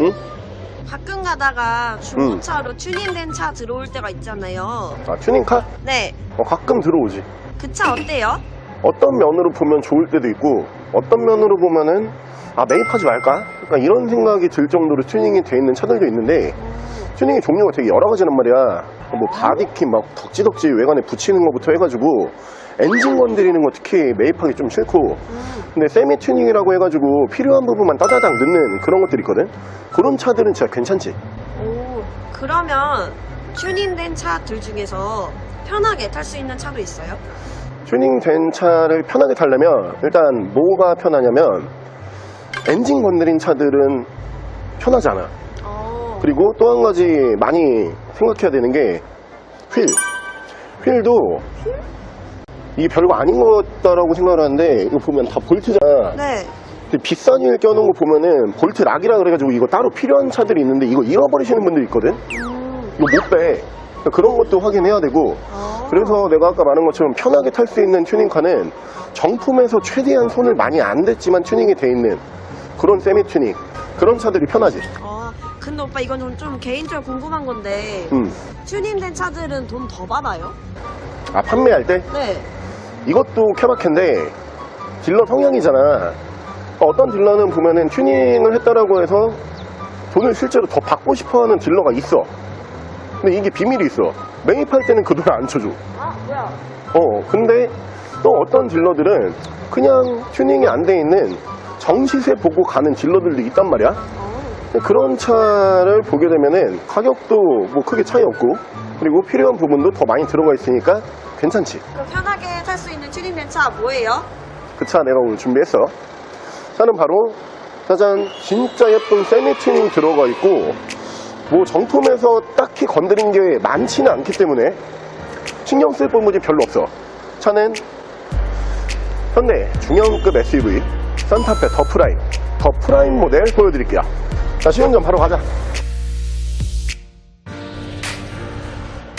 응? 가끔 가다가 중고차로 튜닝된 차 들어올 때가 있잖아요. 아 튜닝카? 네, 어, 가끔 들어오지 그 차 어때요? 어떤 면으로 보면 좋을 때도 있고 어떤 면으로 보면은 아 매입하지 말까? 그러니까 이런 생각이 들 정도로 튜닝이 돼 있는 차들도 있는데 튜닝의 종류가 되게 여러 가지란 말이야 뭐 바디킷 막 덕지덕지 외관에 붙이는 것부터 해가지고 엔진 건드리는 거 특히 매입하기 좀 싫고. 근데 세미 튜닝이라고 해가지고 필요한 부분만 따다닥 넣는 그런 것들이 있거든. 그런 차들은 진짜 괜찮지? 오, 그러면 튜닝된 차들 중에서 편하게 탈 수 있는 차도 있어요? 튜닝된 차를 편하게 타려면 일단 뭐가 편하냐면 엔진 건드린 차들은 편하잖아. 어, 그리고 또 한 가지 많이 생각해야 되는 게 휠. 휠도 이게 별거 아닌 것 같다라고 생각을 하는데 이거 보면 다 볼트잖아. 네. 근데 비싼 휠 껴놓은 거 보면은 볼트 락이라 그래가지고 이거 따로 필요한 차들이 있는데 이거 잃어버리시는 분들 있거든? 음, 이거 못 빼. 그러니까 그런 것도 확인해야 되고 어. 그래서 내가 아까 말한 것처럼 편하게 탈 수 있는 튜닝카는 정품에서 최대한 손을 많이 안 댔지만 튜닝이 돼 있는 그런 세미 튜닝 그런 차들이 편하지. 어, 근데 오빠 이건 좀, 좀 개인적으로 궁금한 건데 음. 튜닝된 차들은 돈 더 받아요? 아 판매할 때 네. 이것도 케바케인데 딜러 성향이잖아. 어떤 딜러는 보면은 튜닝을 했다라고 해서 돈을 실제로 더 받고 싶어하는 딜러가 있어. 근데 이게 비밀이 있어. 매입할 때는 그 돈을 안 쳐줘. 아, 뭐야? 어, 근데 또 어떤 딜러들은 그냥 튜닝이 안 돼 있는 정시세 보고 가는 딜러들도 있단 말이야. 어. 그런 차를 보게 되면은 가격도 뭐 크게 차이 없고 그리고 필요한 부분도 더 많이 들어가 있으니까 괜찮지. 그럼 편하게 탈 수 있는 튜닝된 차 뭐예요? 그 차 내가 오늘 준비했어. 차는 바로 짜잔 진짜 예쁜 세미 튜닝 들어가 있고 뭐 정품에서 딱히 건드린 게 많지는 않기 때문에 신경 쓸 부분이 별로 없어. 차는 현대 중형급 SUV 산타페 더 프라임 더 프라임 모델 보여드릴게요. 자 시운전 바로 가자.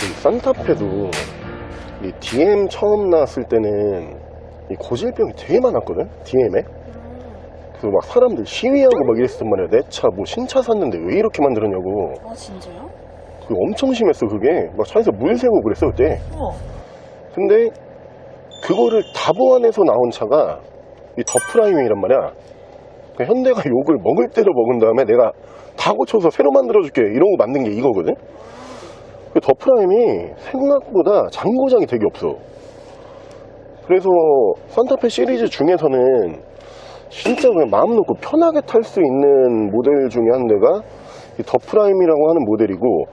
이 산타페도 이 DM 처음 나왔을 때는 이 고질병이 되게 많았거든? DM에? 그래서 막 사람들 시위하고 막 이랬단 말이야. 내 차 뭐 신차 샀는데 왜 이렇게 만들었냐고. 아, 진짜요? 그게 엄청 심했어 그게. 막 차에서 물 새고 그랬어 그때. 우와. 근데 그거를 다 보완해서 나온 차가 이 더 프라임이란 말이야. 그 현대가 욕을 먹을 대로 먹은 다음에 내가 다 고쳐서 새로 만들어줄게 이러고 만든 게 이거거든. 그더 프라임이 생각보다 장고장이 되게 없어. 그래서 산타페 시리즈 중에서는 진짜 그냥 마음 놓고 편하게 탈 수 있는 모델 중에 한 대가 이더 프라임이라고 하는 모델이고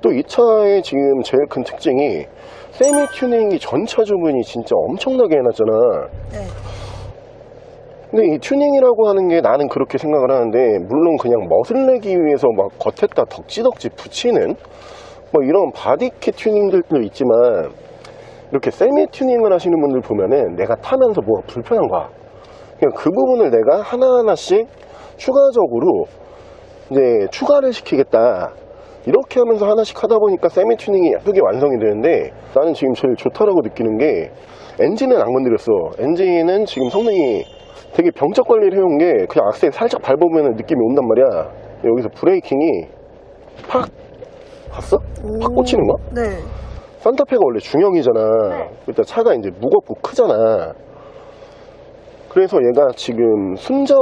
또 이 차의 지금 제일 큰 특징이 세미 튜닝이 전차 주문이 진짜 엄청나게 해놨잖아. 네. 근데 이 튜닝이라고 하는 게 나는 그렇게 생각을 하는데 물론 그냥 멋을 내기 위해서 막 겉에다 덕지덕지 붙이는 뭐 이런 바디킷 튜닝들도 있지만 이렇게 세미 튜닝을 하시는 분들 보면은 내가 타면서 뭐가 불편한 거야. 그냥 그 부분을 내가 하나하나씩 추가적으로 이제 추가를 시키겠다. 이렇게 하면서 하나씩 하다 보니까 세미 튜닝이 예쁘게 완성이 되는데 나는 지금 제일 좋다라고 느끼는 게 엔진은 안 건드렸어. 엔진은 지금 성능이 되게 병적 관리를 해온 게 그냥 악셀 살짝 밟으면 느낌이 온단 말이야 여기서 브레이킹이 팍 봤어? 팍 꽂히는 거? 네. 산타페가 원래 중형이잖아. 네. 일단 차가 이제 무겁고 크잖아. 그래서 얘가 지금 순정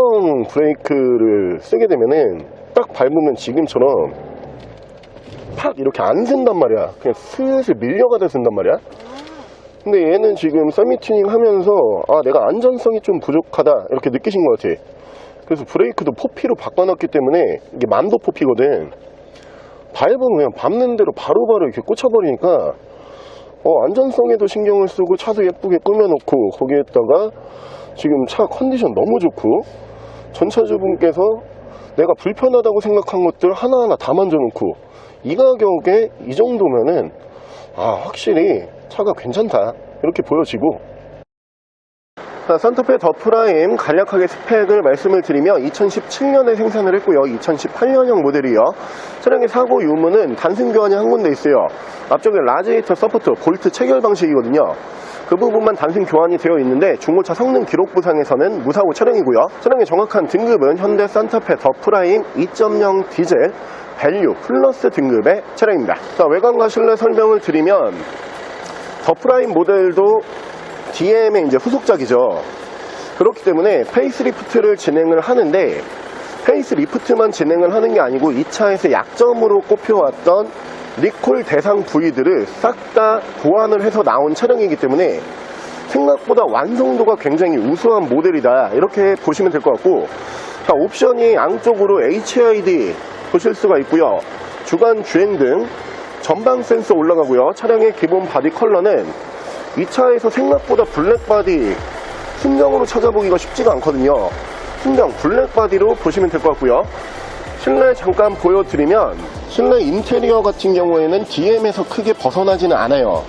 브레이크를 쓰게 되면은 딱 밟으면 지금처럼 팍 이렇게 안 쓴단 말이야. 그냥 슬슬 밀려가다 쓴단 말이야. 근데 얘는 지금 세미 튜닝 하면서 아 내가 안전성이 좀 부족하다 이렇게 느끼신 것 같아. 그래서 브레이크도 포피로 바꿔놨기 때문에 이게 만도 포피거든. 밟으면 그냥 밟는 대로 바로바로 이렇게 꽂혀버리니까 어, 안전성에도 신경을 쓰고 차도 예쁘게 꾸며놓고 거기에다가 지금 차 컨디션 너무 좋고 전차주분께서 내가 불편하다고 생각한 것들 하나하나 다 만져놓고 이 가격에 이 정도면은 아 확실히 차가 괜찮다 이렇게 보여지고 자, 산타페 더 프라임 간략하게 스펙을 말씀을 드리면 2017년에 생산을 했고요. 2018년형 모델이요. 차량의 사고 유무는 단순 교환이 한 군데 있어요. 앞쪽에 라지에이터 서포트 볼트 체결 방식이거든요. 그 부분만 단순 교환이 되어 있는데 중고차 성능 기록 부상에서는 무사고 차량이고요. 차량의 정확한 등급은 현대 산타페 더 프라임 2.0 디젤 밸류 플러스 등급의 차량입니다. 자, 외관과 실내 설명을 드리면 더 프라임 모델도 DM의 이제 후속작이죠. 그렇기 때문에 페이스리프트를 진행을 하는데 페이스리프트만 진행을 하는 게 아니고 이 차에서 약점으로 꼽혀왔던 리콜 대상 부위들을 싹 다 보완을 해서 나온 차량이기 때문에 생각보다 완성도가 굉장히 우수한 모델이다 이렇게 보시면 될 것 같고 자, 옵션이 양쪽으로 HID 보실 수가 있고요 주간 주행 등 전방 센서 올라가고요. 차량의 기본 바디 컬러는 이 차에서 생각보다 블랙 바디 순정으로 찾아보기가 쉽지가 않거든요. 순정 블랙 바디로 보시면 될 것 같고요. 실내 잠깐 보여드리면 실내 인테리어 같은 경우에는 DM에서 크게 벗어나지는 않아요.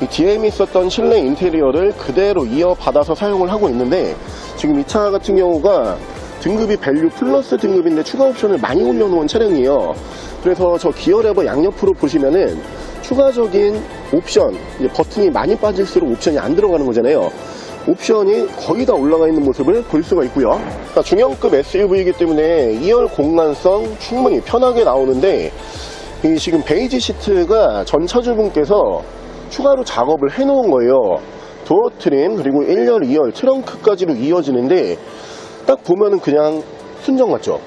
이 DM이 있었던 실내 인테리어를 그대로 이어받아서 사용을 하고 있는데 지금 이 차 같은 경우가 등급이 밸류 플러스 등급인데 추가 옵션을 많이 올려놓은 차량이에요. 그래서 저 기어 레버 양옆으로 보시면은 추가적인 옵션 버튼이 많이 빠질수록 옵션이 안 들어가는 거잖아요. 옵션이 거의 다 올라가 있는 모습을 볼 수가 있고요. 자, 중형급 SUV이기 때문에 2열 공간성 충분히 편하게 나오는데 이 지금 베이지 시트가 전 차주분께서 추가로 작업을 해 놓은 거예요. 도어 트림 그리고 1열 2열 트렁크까지로 이어지는데 딱 보면은 그냥 순정 같죠?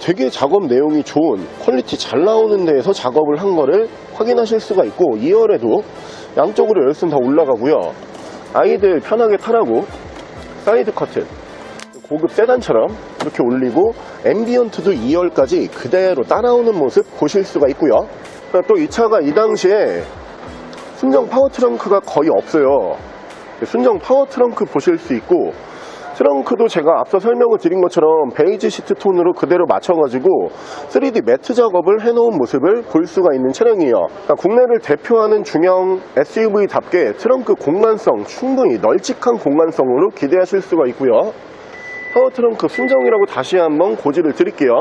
되게 작업 내용이 좋은 퀄리티 잘 나오는 데에서 작업을 한 거를 확인하실 수가 있고 2열에도 양쪽으로 열선 다 올라가고요. 아이들 편하게 타라고 사이드 커튼 고급 세단처럼 이렇게 올리고 앰비언트도 2열까지 그대로 따라오는 모습 보실 수가 있고요. 또 이 차가 이 당시에 순정 파워 트렁크가 거의 없어요. 순정 파워 트렁크 보실 수 있고 트렁크도 제가 앞서 설명을 드린 것처럼 베이지 시트 톤으로 그대로 맞춰가지고 3D 매트 작업을 해놓은 모습을 볼 수가 있는 차량이에요. 그러니까 국내를 대표하는 중형 SUV답게 트렁크 공간성 충분히 널찍한 공간성으로 기대하실 수가 있고요. 파워 트렁크 순정이라고 다시 한번 고지를 드릴게요.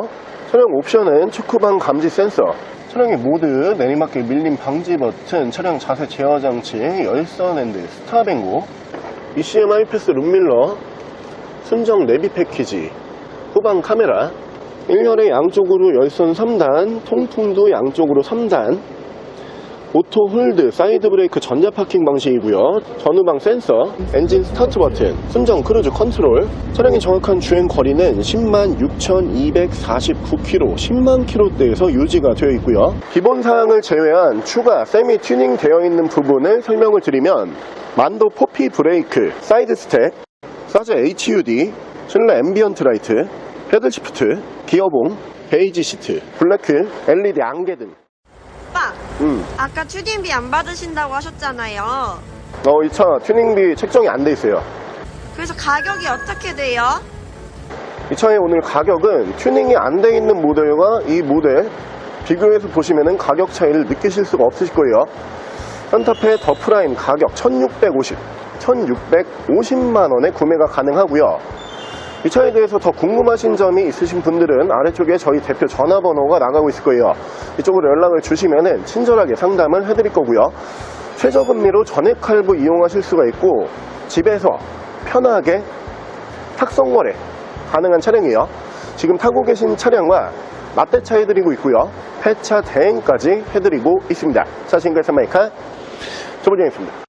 차량 옵션은 축구방 감지 센서, 차량의 모드, 내리막길 밀림 방지 버튼, 차량 자세 제어 장치, 열선 핸들, 스타뱅고, ECM 하이패스 룸밀러, 순정 내비 패키지, 후방 카메라, 1열에 양쪽으로 열선 3단, 통풍도 양쪽으로 3단, 오토 홀드, 사이드 브레이크 전자 파킹 방식이고요. 전후방 센서, 엔진 스타트 버튼, 순정 크루즈 컨트롤. 차량의 정확한 주행 거리는 10만 6,249km, 10만 km대에서 유지가 되어 있고요. 기본 사항을 제외한 추가 세미 튜닝 되어 있는 부분을 설명을 드리면 만도 포피 브레이크, 사이드 스텝, 사제 HUD, 실내 앰비언트 라이트, 패들 시프트, 기어봉, 베이지 시트, 블랙, LED 안개 등. 오빠, 음. 아까 튜닝비 안 받으신다고 하셨잖아요. 어, 이 차 튜닝비 책정이 안 돼 있어요. 그래서 가격이 어떻게 돼요? 이 차의 오늘 가격은 튜닝이 안 돼 있는 모델과 이 모델 비교해서 보시면은 가격 차이를 느끼실 수가 없으실 거예요. 산타페 더 프라임 가격 1650, 1650만 원에 구매가 가능하고요. 이 차에 대해서 더 궁금하신 점이 있으신 분들은 아래쪽에 저희 대표 전화번호가 나가고 있을 거예요. 이쪽으로 연락을 주시면은 친절하게 상담을 해드릴 거고요. 최저금리로 전액 할부 이용하실 수가 있고 집에서 편하게 탁송 거래 가능한 차량이에요. 지금 타고 계신 차량과 맞대차 해드리고 있고요. 폐차 대행까지 해드리고 있습니다. 자, 지금까지 마이카 조보정이었습니다.